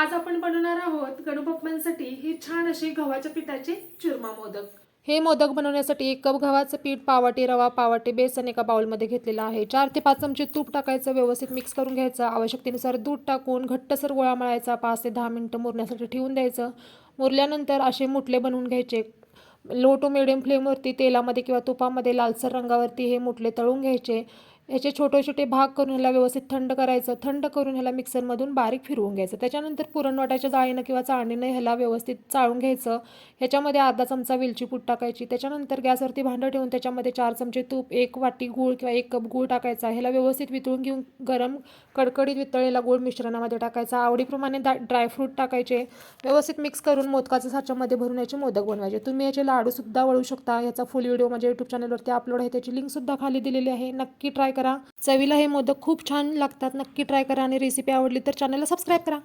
आज आपण बनवणार आहोत गणपप्पांसाठी ही छान अशी गव्हाच्या पिठाचे चुरमा मोदक. हे मोदक बनवण्यासाठी एक कप गव्हाचं पीठ पावाटे रवा पावाटे बेसन एका बाउलमध्ये घेतलेला आहे. चार ते पाच चमचे तूप टाकायचं व्यवस्थित मिक्स करून घ्यायचं. आवश्यकतेनुसार दूध टाकून घट्टसर गोळा मळायचा. पाच ते दहा मिनटं मुरण्यासाठी ठेवून द्यायचं. मुरल्यानंतर असे मुटले बनवून घ्यायचे. लो टू मिडियम फ्लेमवरती तेलामध्ये किंवा तुपामध्ये लालसर रंगावरती हे मुटले तळून घ्यायचे. ह्याचे छोटे छोटे भाग करून ह्याला व्यवस्थित थंड करायचं. थंड करून ह्याला मिक्सरमधून बारीक फिरवून घ्यायचं. त्याच्यानंतर पुरणवाट्याच्या जाळीनं किंवा चाळणीनं ह्याला व्यवस्थित चाळून घ्यायचं. ह्याच्यामध्ये अर्धा चमचा वेलची पूड टाकायची. त्याच्यानंतर गॅसवरती भांडं ठेवून त्याच्यामध्ये चार चमचे तूप एक वाटी गूळ किंवा एक कप गूळ टाकायचा. ह्याला व्यवस्थित वितळून घेऊन गरम कडकडीत वितळलेला गूळ मिश्रणामध्ये टाकायचा. आवडीप्रमाणे दा ड्रायफ्रूट टाकायचे. व्यवस्थित मिक्स करून मोदकाच्या साच्यामध्ये भरून याचे मोदक बनवायचे. तुम्ही याचे लाडूसुद्धा वळू शकता. याचा फुल व्हिडिओ माझ्या यूट्यूब चॅनलवरती अपलोड आहे. त्याची लिंकसुद्धा खाली दिलेली आहे. नक्की ट्राय करा. चवीला हे मोदक खूप छान लागतात. नक्की ट्राय करा आणि रेसिपी आवडली तर चॅनलला सबस्क्राईब करा.